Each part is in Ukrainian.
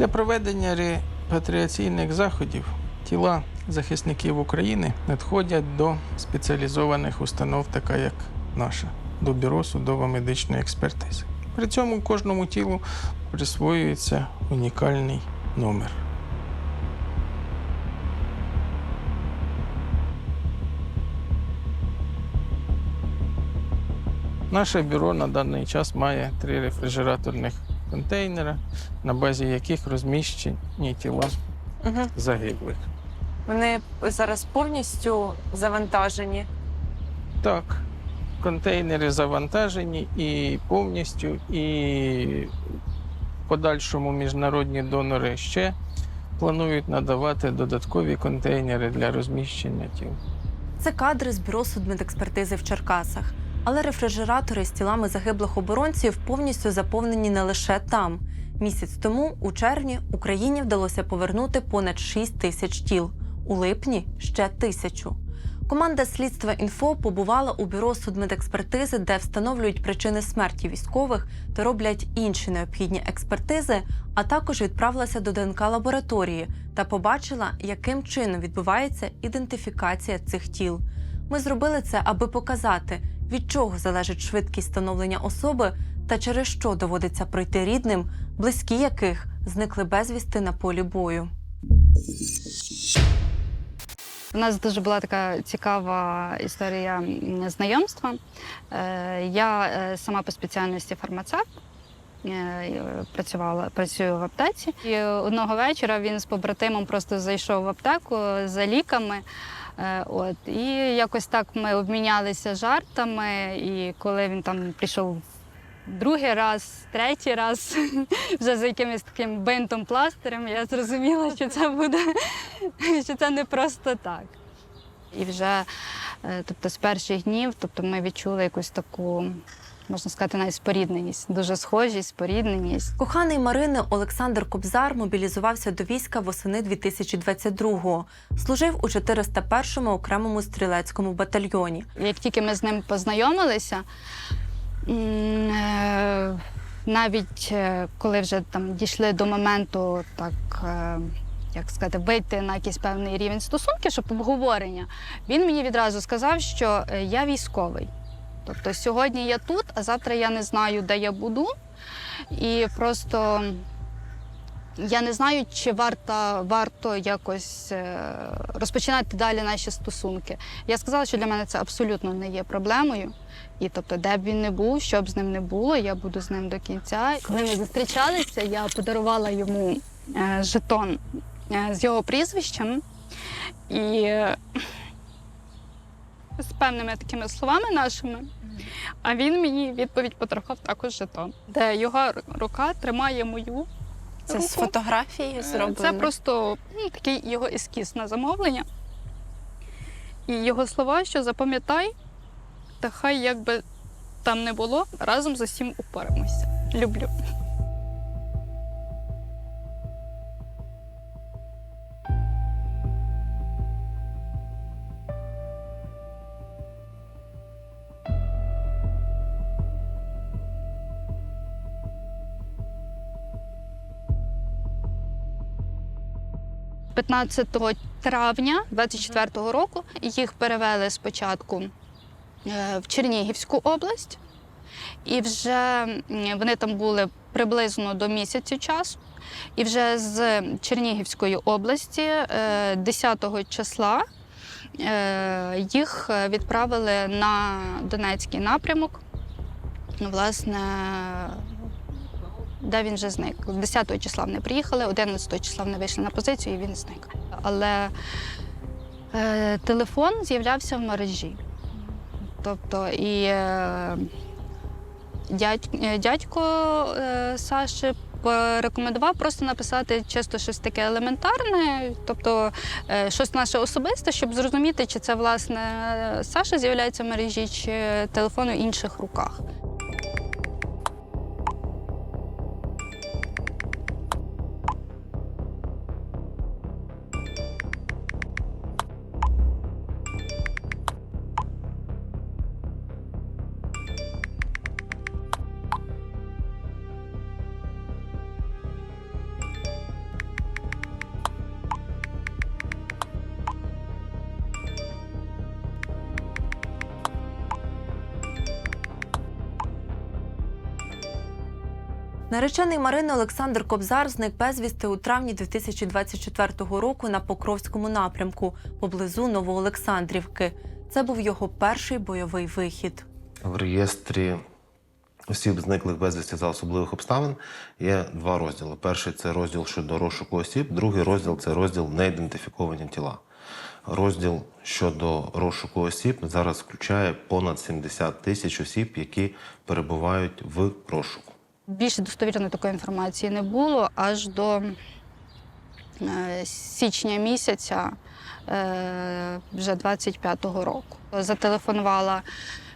Після проведення репатріаційних заходів тіла захисників України надходять до спеціалізованих установ, така як наша, до бюро судово-медичної експертизи. При цьому кожному тілу присвоюється унікальний номер. Наше бюро на даний час має три рефрижераторних контейнера, на базі яких розміщені тіла Угу. загиблих. Вони зараз повністю завантажені. Так, контейнери завантажені і повністю, і в подальшому міжнародні донори ще планують надавати додаткові контейнери для розміщення тіл. Це кадри з бюро судмедекспертизи в Черкасах. Але рефрижератори з тілами загиблих оборонців повністю заповнені не лише там. Місяць тому, у червні, Україні вдалося повернути понад 6 тисяч тіл. У липні ще тисячу. Команда слідства інфо побувала у бюро судмедекспертизи, де встановлюють причини смерті військових та роблять інші необхідні експертизи, а також відправилася до ДНК лабораторії та побачила, яким чином відбувається ідентифікація цих тіл. Ми зробили це, аби показати, від чого залежить швидкість встановлення особи та через що доводиться пройти рідним, близькі яких зникли безвісти на полі бою. У нас дуже була така цікава історія знайомства. Е, Я е, сама по спеціальності фармацевт. е, Працювала, працюю в аптеці. І одного вечора він з побратимом просто зайшов в аптеку за ліками. Е, От, і якось так ми обмінялися жартами. І коли він там прийшов другий раз, третій раз, вже за якимось таким бинтом пластирем, я зрозуміла, що це буде що це не просто так. І вже е, тобто, з перших днів тобто, ми відчули якусь таку, можна сказати, навіть спорідненість, дуже схожість, спорідненість. Коханий Марини Олександр Кобзар мобілізувався до війська восени 2022-го. Служив у 401-му окремому стрілецькому батальйоні. Як тільки ми з ним познайомилися, е, навіть е, коли вже там дійшли до моменту, так. е, Як сказати, вийти на якийсь певний рівень стосунків, щоб обговорення, він мені відразу сказав, що я військовий. Тобто сьогодні я тут, а завтра я не знаю, де я буду. І просто я не знаю, чи варто, варто якось е, розпочинати далі наші стосунки. Я сказала, що для мене це абсолютно не є проблемою. І тобто, де б він не був, що б з ним не було, я буду з ним до кінця. Коли ми зустрічалися, я подарувала йому е, жетон е, з його прізвищем. І з певними такими словами нашими. А він мені відповідь потрохав також жетон, де його рука тримає мою. Це з руку. фотографії Е, зроблено. Це просто ну, такий його ескіз на замовлення. І його слова, що запам'ятай, та хай як би там не було, разом з усім упораємося. Люблю. – 15 травня 24-го року їх перевели спочатку е, в Чернігівську область, і вже вони там були приблизно до місяця часу. І вже з Чернігівської області е, 10 числа е, їх відправили на Донецький напрямок. Власне, де він вже зник. 10 числа вони приїхали, 11 числа вони вийшли на позицію і він зник. Але е, телефон з'являвся в мережі. Тобто і е, дядь, е, дядько е, Саші порекомендував просто написати чисто щось таке елементарне, тобто е, щось наше особисте, щоб зрозуміти, чи це власне Саша з'являється в мережі, чи телефон у інших руках. Наречений Марини Олександр Кобзар зник безвісти у травні 2024 року на Покровському напрямку поблизу Новоолександрівки. Це був його перший бойовий вихід. В реєстрі осіб, зниклих безвісті за особливих обставин, є два розділи. Перший це розділ щодо розшуку осіб, другий розділ це розділ неідентифіковані тіла. Розділ щодо розшуку осіб зараз включає понад 70 тисяч осіб, які перебувають в розшуку. Більше достовірної такої інформації не було аж до е, січня місяця е, вже 25-го року. Зателефонувала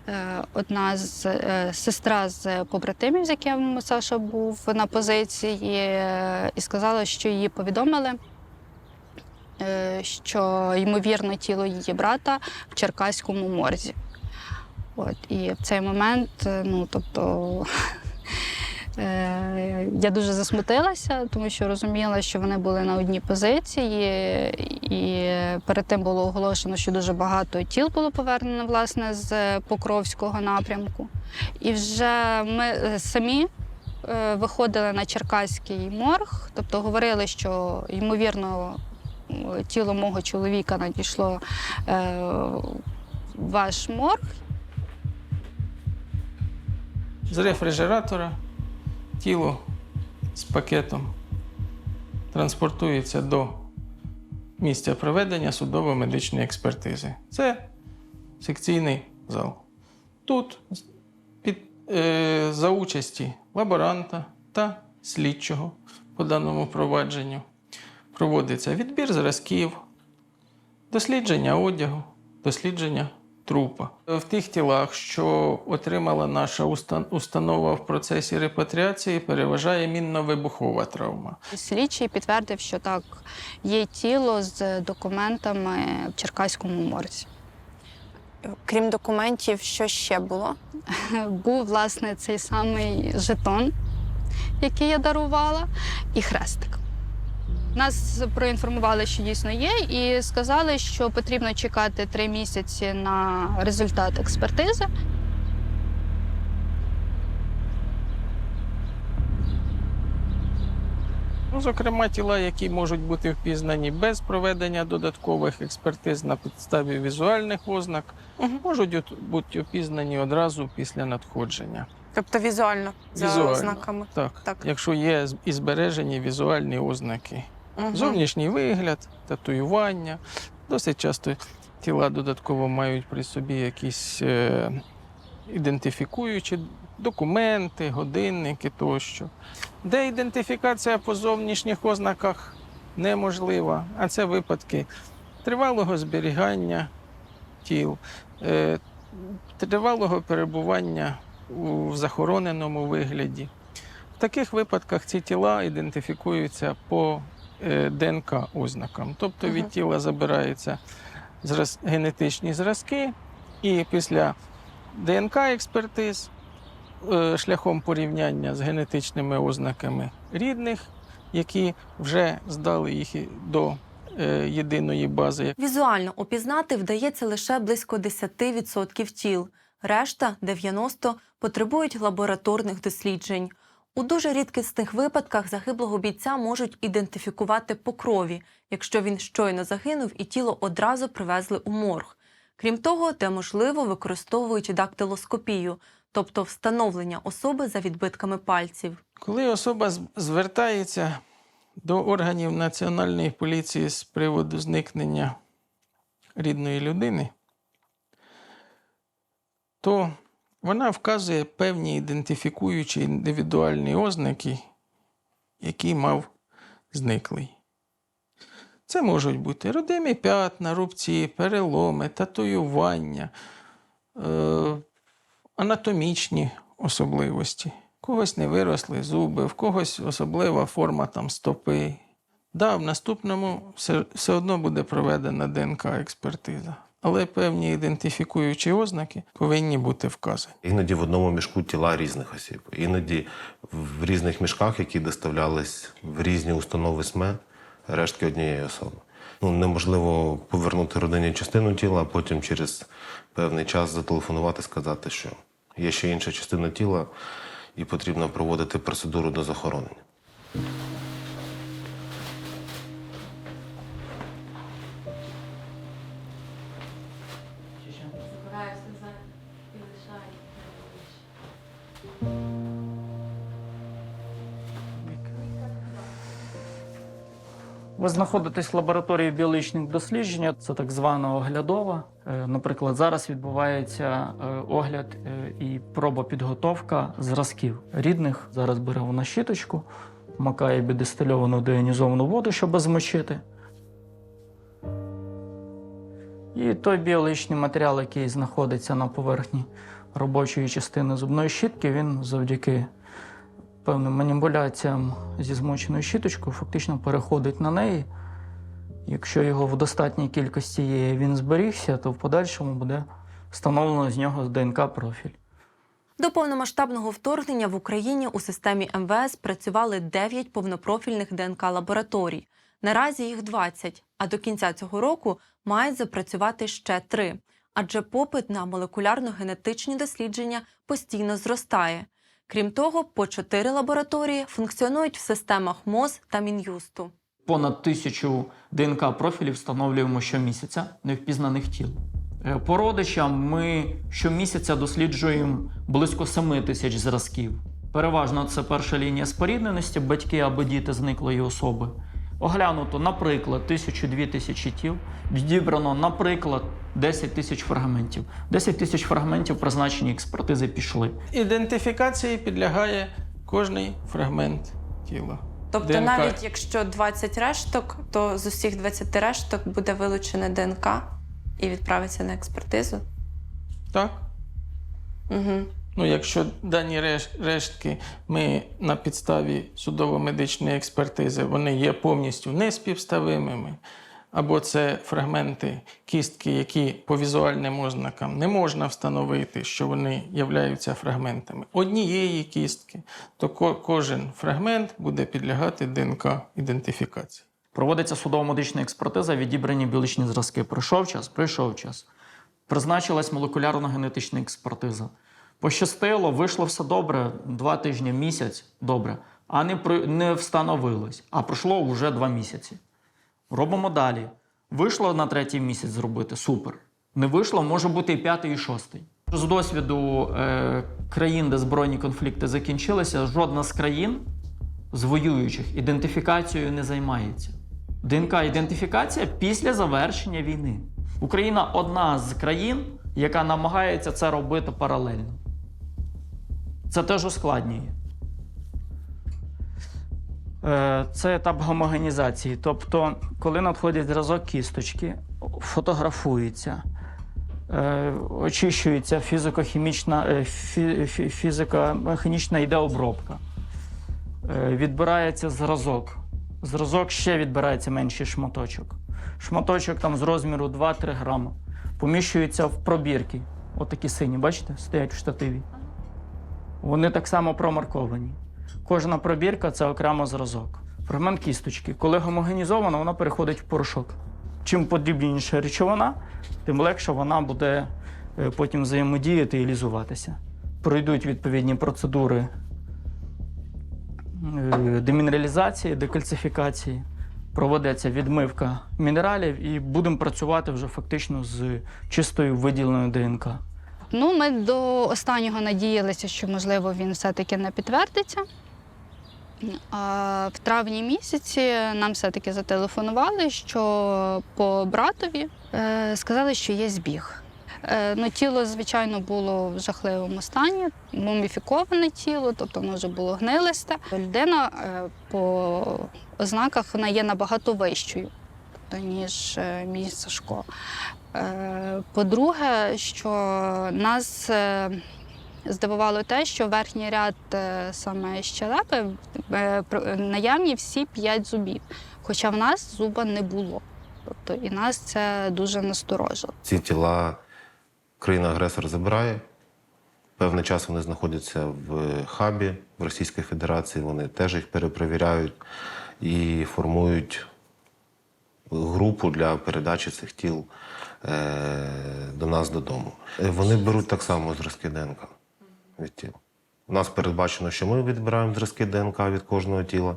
е, одна з сестра з побратимів, з яким Саша був на позиції, і сказала, що її повідомили. Що ймовірно тіло її брата в Черкаському морзі. От, і в цей момент, ну тобто, Я дуже засмутилася, тому що розуміла, що вони були на одній позиції, і перед тим було оголошено, що дуже багато тіл було повернено власне з Покровського напрямку. І вже ми е, самі е, виходили на Черкаський морг, тобто говорили, що ймовірно тіло мого чоловіка надійшло е, в ваш морг. З рефрижератора тіло з пакетом транспортується до місця проведення судово-медичної експертизи. Це секційний зал. Тут під, е, за участі лаборанта та слідчого по даному провадженню проводиться відбір зразків, дослідження одягу, дослідження трупа. В тих тілах, що отримала наша устан- установа в процесі репатріації, переважає мінно-вибухова травма. Слідчий підтвердив, що так, є тіло з документами в Черкаському морзі. Крім документів, що ще було? Був, власне, цей самий жетон, який я дарувала, і хрестик. Нас проінформували, що дійсно є, і сказали, що потрібно чекати три місяці на результат експертизи. Ну, зокрема, тіла, які можуть бути впізнані без проведення додаткових експертиз на підставі візуальних ознак, Мгм. можуть бути опізнані одразу після надходження. Тобто візуально, за ознаками. Так, Так. якщо є і збережені візуальні ознаки. Мгм. Зовнішній вигляд, татуювання. Досить часто тіла додатково мають при собі якісь е, ідентифікуючі документи, годинники тощо. Де ідентифікація по зовнішніх ознаках неможлива, а це випадки тривалого зберігання тіл, е, тривалого перебування у захороненому вигляді. В таких випадках ці тіла ідентифікуються по ДНК ознакам. Тобто від тіла забираються генетичні зразки, і після ДНК експертиз е, шляхом порівняння з генетичними ознаками рідних, які вже здали їх до е, єдиної бази. Візуально опізнати вдається лише близько 10% тіл. Решта 90% потребують лабораторних досліджень. У дуже рідкісних випадках загиблого бійця можуть ідентифікувати по крові, якщо він щойно загинув і тіло одразу привезли у морг. Крім того, де можливо використовують дактилоскопію, тобто встановлення особи за відбитками пальців. Коли особа звертається до органів Національної поліції з приводу зникнення рідної людини, то вона вказує певні ідентифікуючі індивідуальні ознаки, які мав зниклий. Це можуть бути родимі п'ятна, рубці, переломи, татуювання, е, анатомічні особливості. В когось не виросли зуби, в когось особлива форма там стопи. Да, в наступному все, все одно буде проведена ДНК-експертиза. Але певні ідентифікуючі ознаки повинні бути вказані. Іноді в одному мішку тіла різних осіб, іноді в різних мішках, які доставлялись в різні установи СМЕ, рештки однієї особи. Ну, неможливо повернути родині частину тіла, а потім через певний час зателефонувати, сказати, що є ще інша частина тіла, і потрібно проводити процедуру до захоронення. Ви знаходитесь в лабораторії біологічних досліджень, це так звана оглядова. Е, Наприклад, зараз відбувається е, огляд е, і проба підготовка зразків рідних. Зараз бере вона щіточку, макає бідистильовану деонізовану воду, щоб змочити. І той біологічний матеріал, який знаходиться на поверхні робочої частини зубної щітки, він завдяки певним маніпуляціям зі змоченою щіточкою фактично переходить на неї. Якщо його в достатній кількості є, він зберігся, то в подальшому буде встановлено з нього ДНК-профіль. До повномасштабного вторгнення в Україні у системі МВС працювали 9 повнопрофільних ДНК-лабораторій. Наразі їх 20, а до кінця цього року мають запрацювати ще 3. Адже попит на молекулярно-генетичні дослідження постійно зростає. Крім того, по 4 лабораторії функціонують в системах МОЗ та Мін'юсту. Понад тисячу ДНК-профілів встановлюємо щомісяця невпізнаних тіл. Е, По родичам ми щомісяця досліджуємо близько 7 тисяч зразків. Переважно це перша лінія спорідненості, батьки або діти зниклої особи. Оглянуто, наприклад, тисячу-дві тисячі тіл, відібрано, наприклад, 10 тисяч фрагментів. 10 тисяч фрагментів призначені експертизи пішли. Ідентифікації підлягає кожний фрагмент тіла. Тобто, ДНК. навіть якщо 20 решток, то з усіх 20 решток буде вилучене ДНК і відправиться на експертизу. Так? Угу. Ну, якщо дані реш- рештки ми на підставі судово-медичної експертизи вони є повністю неспівставимими, або це фрагменти кістки, які по візуальним ознакам не можна встановити, що вони являються фрагментами однієї кістки, то ко- кожен фрагмент буде підлягати ДНК ідентифікації. Проводиться судово-медична експертиза, відібрані біологічні зразки. Пройшов час, прийшов час. Призначилась молекулярно-генетична експертиза. Пощастило, вийшло все добре, два тижні, місяць добре, а не, не встановилось. А пройшло вже два місяці. Робимо далі. Вийшло на третій місяць зробити супер. Не вийшло, може бути і п'ятий, і шостий. З досвіду е, країн, де збройні конфлікти закінчилися, жодна з країн з воюючих ідентифікацією не займається. ДНК-ідентифікація після завершення війни. Україна одна з країн, яка намагається це робити паралельно. Це теж ускладнює. Е, Це етап гомогенізації. Тобто, коли надходить зразок кісточки, фотографується, е, очищується фізико-хімічна, е, фі- фі- фізико-хімічна йде обробка. Відбирається зразок. Зразок ще відбирається менший шматочок. Шматочок там з розміру 2-3 грами. Поміщується в пробірки. Отакі сині, бачите, стоять в штативі. Вони так само промарковані. Кожна пробірка це окремо зразок. Фрагмент кісточки. Коли гомогенізована, вона переходить в порошок. Чим подрібніша речовина, тим легше вона буде е, потім взаємодіяти і лізуватися. Пройдуть відповідні процедури е, демінералізації, декальцифікації, проведеться відмивка мінералів і будемо працювати вже фактично з чистою виділеною ДНК. Ну, ми до останнього надіялися, що можливо він все-таки не підтвердиться. А в травні місяці нам все-таки зателефонували, що по братові е, сказали, що є збіг. Е, ну, тіло, звичайно, було в жахливому стані, муміфіковане тіло, тобто воно вже було гнилисте. Людина е, по ознаках вона є набагато вищою, ніж мій Сашко. Е, По-друге, що нас е, здивувало те, що верхній ряд е, саме щелепи наявні всі п'ять зубів, хоча в нас зуба не було. Тобто і нас це дуже насторожило. Ці тіла країна-агресор забирає. Певний час вони знаходяться в хабі в Російській Федерації. Вони теж їх перепровіряють і формують групу для передачі цих тіл до нас додому. Е, Вони беруть так само зразки ДНК від тіл. У нас передбачено, що ми відбираємо зразки ДНК від кожного тіла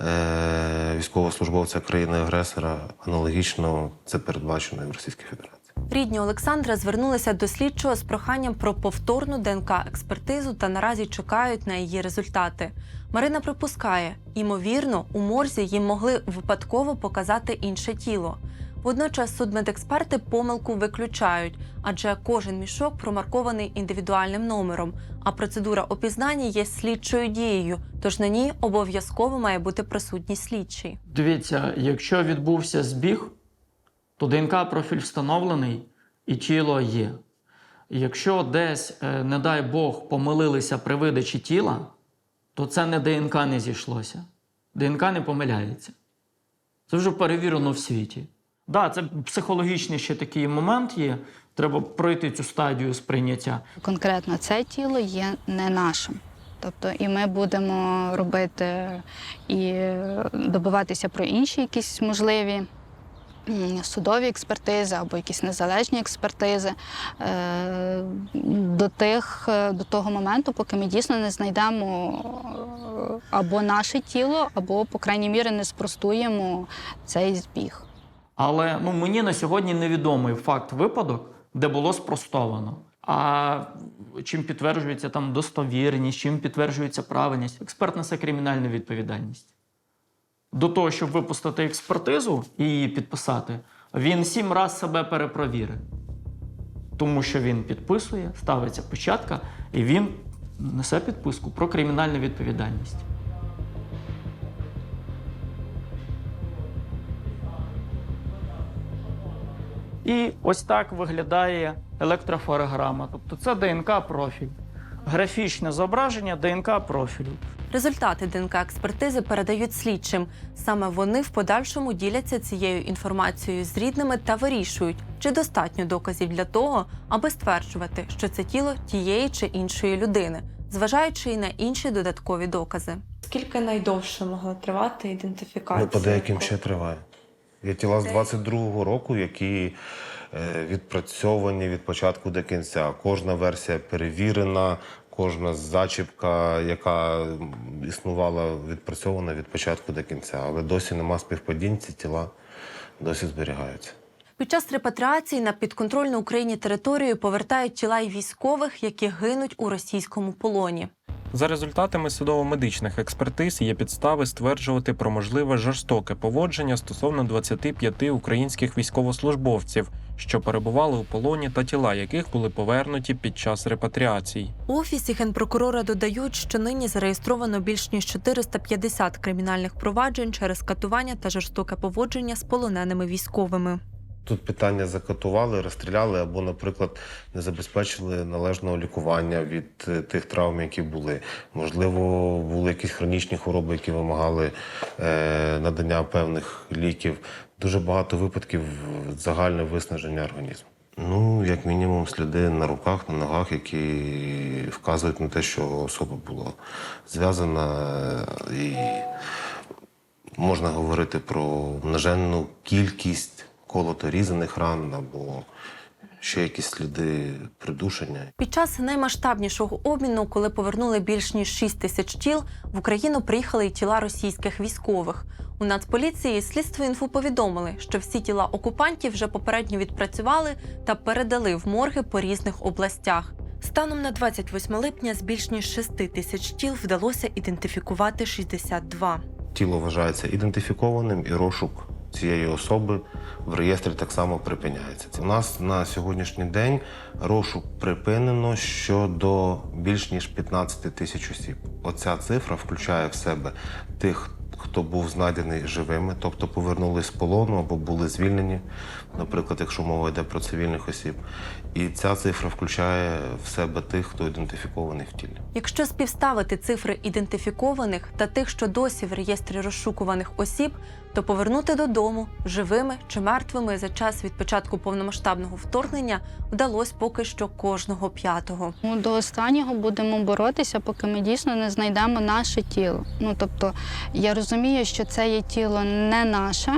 е- військовослужбовця країни-агресора. Аналогічно це передбачено і в Російській Федерації. Рідні Олександра звернулися до слідчого з проханням про повторну ДНК-експертизу та наразі чекають на її результати. Марина припускає, ймовірно, у морзі їм могли випадково показати інше тіло. Водночас судмедексперти помилку виключають, адже кожен мішок промаркований індивідуальним номером, а процедура опізнання є слідчою дією, тож на ній обов'язково має бути присутній слідчий. Дивіться, якщо відбувся збіг, то ДНК профіль встановлений і тіло є. Якщо десь, е, не дай Бог, помилилися при видачі тіла, то це не ДНК не зійшлося. ДНК не помиляється. Це вже перевірено в світі. Да, це психологічний ще такий момент є. Треба пройти цю стадію сприйняття. Конкретно це тіло є не нашим. Тобто, і ми будемо робити і добиватися про інші якісь можливі судові експертизи або якісь незалежні експертизи е, до тих е, до того моменту, поки ми дійсно не знайдемо е, або наше тіло, або, по крайній мірі, не спростуємо цей збіг. Але ну, мені на сьогодні невідомий факт випадок, де було спростовано. А чим підтверджується там достовірність, чим підтверджується правильність, експерт несе кримінальну відповідальність. До того, щоб випустити експертизу і її підписати, він сім раз себе перепровірить. Тому що він підписує, ставиться печатка, і він несе підписку про кримінальну відповідальність. І ось так виглядає електрофорограма. Тобто це ДНК-профіль. Графічне зображення ДНК профілю. Результати ДНК-експертизи передають слідчим. Саме вони в подальшому діляться цією інформацією з рідними та вирішують, чи достатньо доказів для того, аби стверджувати, що це тіло тієї чи іншої людини, зважаючи і на інші додаткові докази. Скільки найдовше могла тривати ідентифікація? Ну, по деяким ще триває. Є тіла з 22-го року, які е, відпрацьовані від початку до кінця. Кожна версія перевірена, кожна зачіпка, яка існувала, відпрацьована від початку до кінця. Але досі нема співпадінь, ці тіла досі зберігаються. Під час репатріації на підконтрольну Україні територію повертають тіла й військових, які гинуть у російському полоні. За результатами судово-медичних експертиз є підстави стверджувати про можливе жорстоке поводження стосовно 25 українських військовослужбовців, що перебували у полоні та тіла яких були повернуті під час репатріацій. У офісі генпрокурора додають, що нині зареєстровано більш ніж 450 кримінальних проваджень через катування та жорстоке поводження з полоненими військовими. Тут питання закатували, розстріляли або, наприклад, не забезпечили належного лікування від е, тих травм, які були. Можливо, були якісь хронічні хвороби, які вимагали е, надання певних ліків. Дуже багато випадків загальне виснаження організму. Ну, як мінімум, сліди на руках, на ногах, які вказують на те, що особа була зв'язана е, і можна говорити про множенну кількість колото-різаних ран або ще якісь сліди придушення. Під час наймасштабнішого обміну, коли повернули більш ніж 6 тисяч тіл, в Україну приїхали й тіла російських військових. У Нацполіції слідство інфу повідомили, що всі тіла окупантів вже попередньо відпрацювали та передали в морги по різних областях. Станом на 28 липня з більш ніж 6 тисяч тіл вдалося ідентифікувати 62. Тіло вважається ідентифікованим і розшук цієї особи в реєстрі так само припиняється. У нас на сьогоднішній день розшук припинено щодо більш ніж 15 тисяч осіб. Оця цифра включає в себе тих, хто був знайдений живими, тобто повернулись з полону або були звільнені, наприклад, якщо мова йде про цивільних осіб. І ця цифра включає в себе тих, хто ідентифікований в тілі. Якщо співставити цифри ідентифікованих та тих, що досі в реєстрі розшукуваних осіб, то повернути додому живими чи мертвими за час від початку повномасштабного вторгнення вдалося поки що кожного п'ятого. До останнього будемо боротися, поки ми дійсно не знайдемо наше тіло. Ну тобто, я розумію, що це є тіло не наше,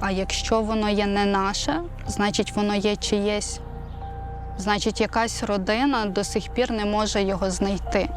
а якщо воно є не наше, значить воно є чиєсь. Значить, якась родина до сих пір не може його знайти.